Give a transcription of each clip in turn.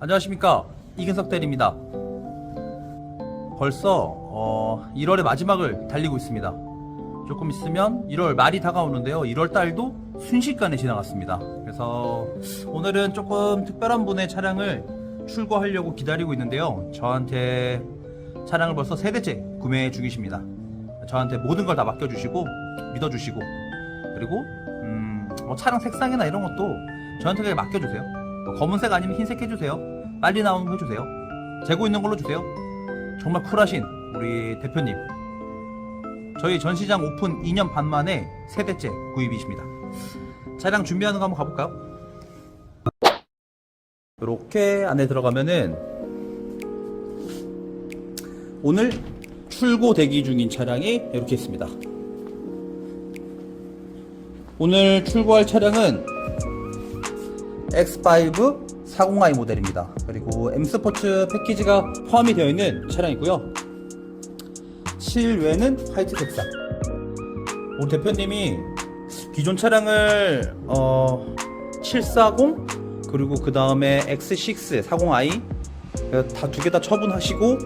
안녕하십니까 이근석 대리입니다. 벌써 어, 1월의 마지막을 달리고 있습니다. 조금 있으면 1월 말이 다가오는데요. 1월 달도 순식간에 지나갔습니다. 그래서 오늘은 조금 특별한 분의 차량을 출고하려고 기다리고 있는데요. 저한테 차량을 벌써 세 대째 구매 중이십니다. 저한테 모든 걸 다 맡겨주시고 믿어주시고 그리고 음, 뭐 차량 색상이나 이런 것도 저한테 그냥 맡겨주세요. 뭐 검은색 아니면 흰색 해주세요. 빨리 나오는 거 해주세요. 재고 있는 걸로 주세요. 정말 쿨하신 우리 대표님. 저희 전시장 오픈 2년 반 만에 세 대째 구입이십니다. 차량 준비하는 거 한번 가볼까요? 이렇게 안에 들어가면은 오늘 출고 대기 중인 차량이 이렇게 있습니다. 오늘 출고할 차량은 X5 40i 모델입니다. 그리고 M 스포츠 패키지가 포함이 되어 있는 차량이고요. 실외는 화이트 색상. 우리 대표님이 기존 차량을 어, 740 그리고 그 다음에 X6 40i 다 두 개 다 처분하시고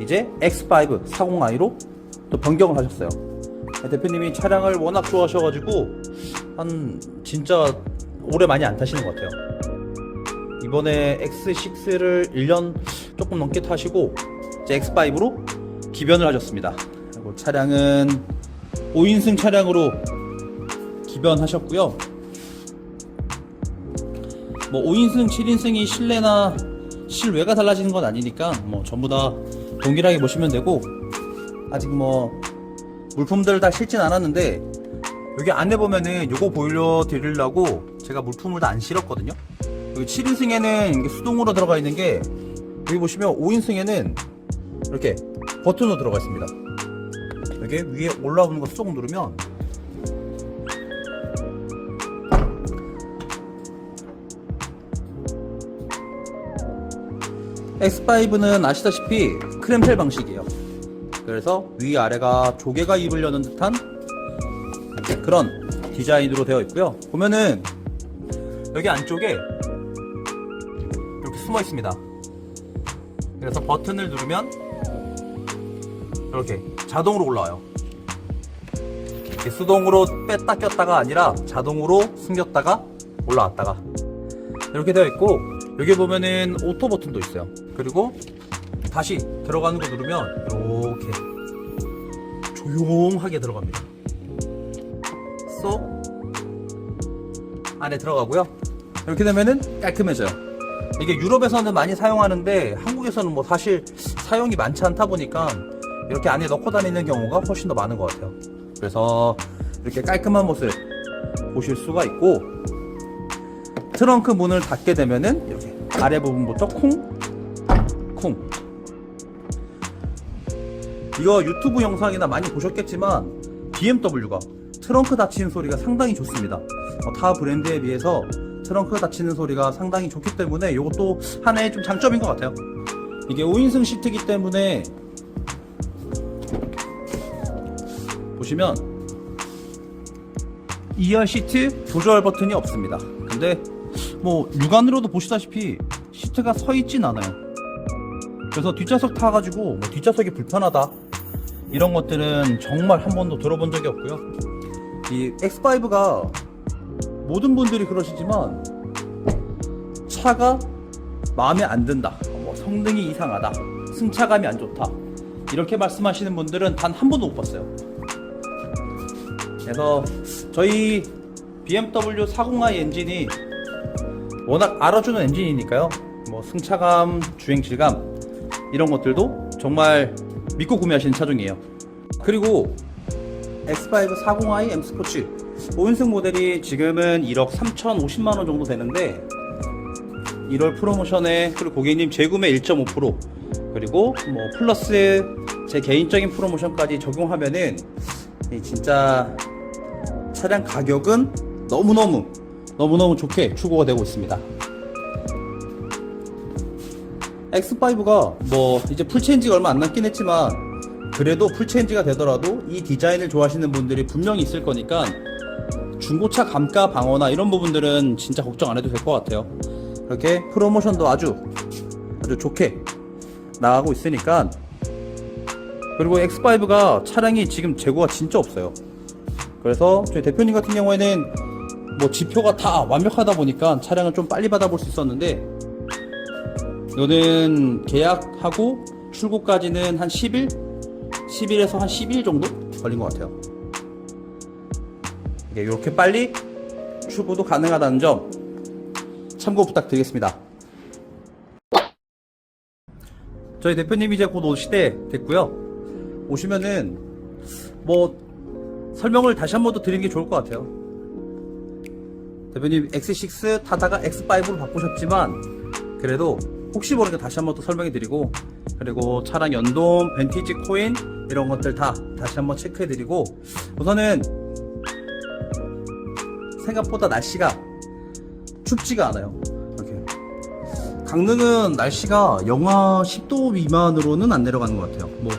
이제 X5 40i로 또 변경을 하셨어요. 대표님이 차량을 워낙 좋아하셔가지고 한 진짜 오래 많이 안 타시는 것 같아요. 이번에 X6를 1년 조금 넘게 타시고 이제 X5로 기변을 하셨습니다. 그리고 차량은 5인승 차량으로 기변하셨고요. 뭐 5인승, 7인승이 실내나 실외가 달라지는 건 아니니까 뭐 전부 다 동일하게 보시면 되고 아직 뭐 물품들을 다 실진 않았는데 여기 안에 보면은 요거 보여드리려고 제가 물품을 다 안 실었거든요. 여기 7인승에는 이게 수동으로 들어가 있는 게 여기 보시면 5인승에는 이렇게 버튼으로 들어가 있습니다. 이게 위에 올라오는 거쏙 누르면 X5는 아시다시피 크램펠 방식이에요. 그래서 위아래가 조개가 입으려는 듯한 그런 디자인으로 되어 있고요. 보면은 여기 안쪽에 숨어 있습니다. 그래서 버튼을 누르면 이렇게 자동으로 올라와요. 이렇게 수동으로 뺐다 꼈다가 아니라 자동으로 숨겼다가 올라왔다가 이렇게 되어 있고 여기 보면은 오토 버튼도 있어요. 그리고 다시 들어가는 거 누르면 이렇게 조용하게 들어갑니다. 쏙 안에 들어가고요. 이렇게 되면은 깔끔해져요. 이게 유럽에서는 많이 사용하는데 한국에서는 뭐 사실 사용이 많지 않다 보니까 이렇게 안에 넣고 다니는 경우가 훨씬 더 많은 것 같아요. 그래서 이렇게 깔끔한 모습 보실 수가 있고 트렁크 문을 닫게 되면은 이렇게 아래 부분부터 콩, 콩. 이거 유튜브 영상이나 많이 보셨겠지만 BMW가 트렁크 닫히는 소리가 상당히 좋습니다. 어, 타 브랜드에 비해서 트렁크 닫히는 소리가 상당히 좋기 때문에 이것도 하나의 좀 장점인 것 같아요. 이게 5인승 시트이기 때문에 보시면 2열 시트 조절 버튼이 없습니다. 근데 뭐 육안으로도 보시다시피 시트가 서 있진 않아요. 그래서 뒷좌석 타가지고 뭐 뒷좌석이 불편하다 이런 것들은 정말 한 번도 들어본 적이 없고요. 이 X5가 모든 분들이 그러시지만 차가 마음에 안 든다, 뭐 성능이 이상하다, 승차감이 안 좋다 이렇게 말씀하시는 분들은 단 한 번도 못 봤어요. 그래서 저희 BMW 40i 엔진이 워낙 알아주는 엔진이니까요. 뭐 승차감, 주행 질감 이런 것들도 정말 믿고 구매하시는 차종이에요. 그리고 X5 40i M 스포츠 5인승 모델이 지금은 1억 3,050만 원 정도 되는데 1월 프로모션에 그리고 고객님 재구매 1.5% 그리고 뭐 플러스 제 개인적인 프로모션까지 적용하면은 이 진짜 차량 가격은 너무너무 너무너무 좋게 추구가 되고 있습니다. X5가 뭐 이제 풀체인지가 얼마 안 남긴 했지만 그래도 풀체인지가 되더라도 이 디자인을 좋아하시는 분들이 분명히 있을 거니까 중고차 감가 방어나 이런 부분들은 진짜 걱정 안 해도 될 것 같아요. 이렇게 프로모션도 아주 아주 좋게 나가고 있으니까 그리고 X5가 차량이 지금 재고가 진짜 없어요. 그래서 저희 대표님 같은 경우에는 뭐 지표가 다 완벽하다 보니까 차량을 좀 빨리 받아볼 수 있었는데 이거는 계약하고 출고까지는 한 10일? 10일에서 한 12일 정도 걸린 것 같아요. 예, 이렇게 빨리 출고도 가능하다는 점 참고 부탁드리겠습니다. 저희 대표님이 이제 곧 오실 때 됐고요. 오시면은 뭐 설명을 다시 한 번 더 드리는 게 좋을 것 같아요. 대표님 X6 타다가 X5로 바꾸셨지만 그래도 혹시 모르니까 다시 한 번 더 설명해 드리고 그리고 차량 연동, 벤티지 코인 이런 것들 다 다시 한번 체크해 드리고 우선은 생각보다 날씨가 춥지가 않아요. 이렇게 강릉은 날씨가 영하 10도 미만으로는 안 내려가는 것 같아요. 뭐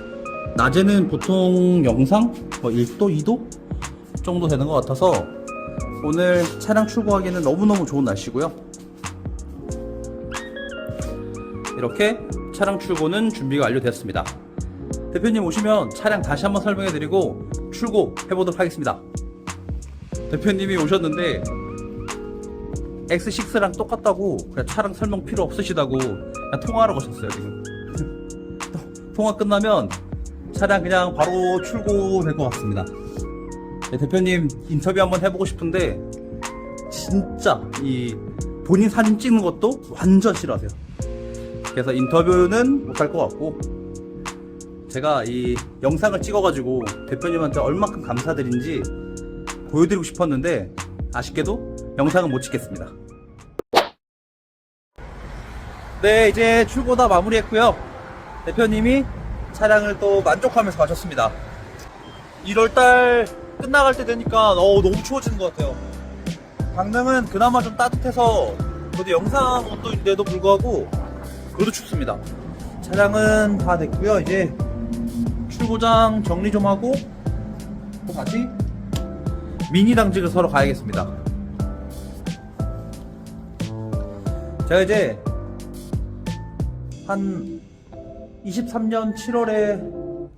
낮에는 보통 영상 뭐 1도, 2도 정도 되는 것 같아서 오늘 차량 출고하기는 너무너무 좋은 날씨고요. 이렇게 차량 출고는 준비가 완료되었습니다. 대표님 오시면 차량 다시 한번 설명해 드리고 출고해 보도록 하겠습니다. 대표님이 오셨는데 X6랑 똑같다고 그냥 차량 설명 필요 없으시다고 그냥 통화하러 가셨어요 지금. 통화 끝나면 차량 그냥 바로 출고될 것 같습니다. 네, 대표님 인터뷰 한번 해보고 싶은데 진짜 이 본인 사진 찍는 것도 완전 싫어하세요. 그래서 인터뷰는 못할 것 같고 제가 이 영상을 찍어가지고 대표님한테 얼마큼 감사드린지 보여드리고 싶었는데 아쉽게도 영상은 못 찍겠습니다. 네, 이제 출고 다 마무리했고요. 대표님이 차량을 또 만족하면서 가셨습니다. 1월달 끝나갈 때 되니까 어, 너무 추워지는 것 같아요. 강릉은 그나마 좀 따뜻해서 그래도 영상 온도인데도 불구하고 그래도 춥습니다. 차량은 다 됐고요. 이제 출고장 정리 좀 하고 또 다시 미니 당직을 서로 가야겠습니다. 제가 이제 한 23년 7월에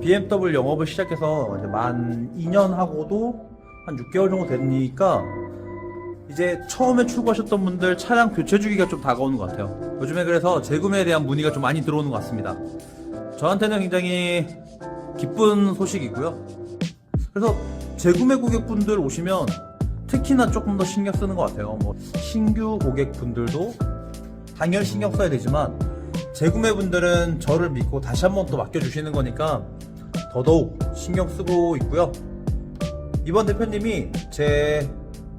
BMW 영업을 시작해서 이제 만 2년 하고도 한 6개월 정도 되니까 이제 처음에 출고하셨던 분들 차량 교체 주기가 좀 다가오는 것 같아요. 요즘에 그래서 재구매에 대한 문의가 좀 많이 들어오는 것 같습니다. 저한테는 굉장히 기쁜 소식이고요. 그래서 재구매 고객분들 오시면 특히나 조금 더 신경 쓰는 것 같아요. 뭐 신규 고객분들도 당연히 신경 써야 되지만 재구매 분들은 저를 믿고 다시 한번 또 맡겨주시는 거니까 더더욱 신경 쓰고 있고요. 이번 대표님이 제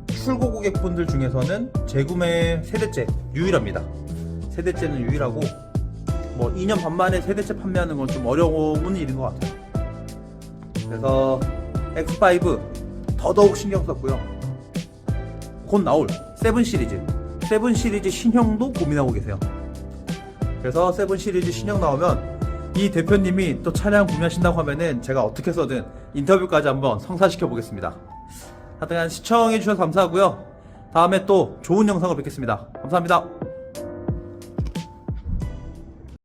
출고 고객분들 중에서는 재구매 세대째 유일합니다. 세대째는 유일하고 뭐 2년 반 만에 세대째 판매하는 건 좀 어려운 일인 것 같아요. 그래서 X5 더더욱 신경 썼고요. 곧 나올 세븐 시리즈, 세븐 시리즈 신형도 고민하고 계세요. 그래서 세븐 시리즈 신형 나오면 이 대표님이 또 차량 구매하신다고 하면은 제가 어떻게 해서든 인터뷰까지 한번 성사시켜 보겠습니다. 하여튼 시청해 주셔서 감사하고요. 다음에 또 좋은 영상으로 뵙겠습니다. 감사합니다.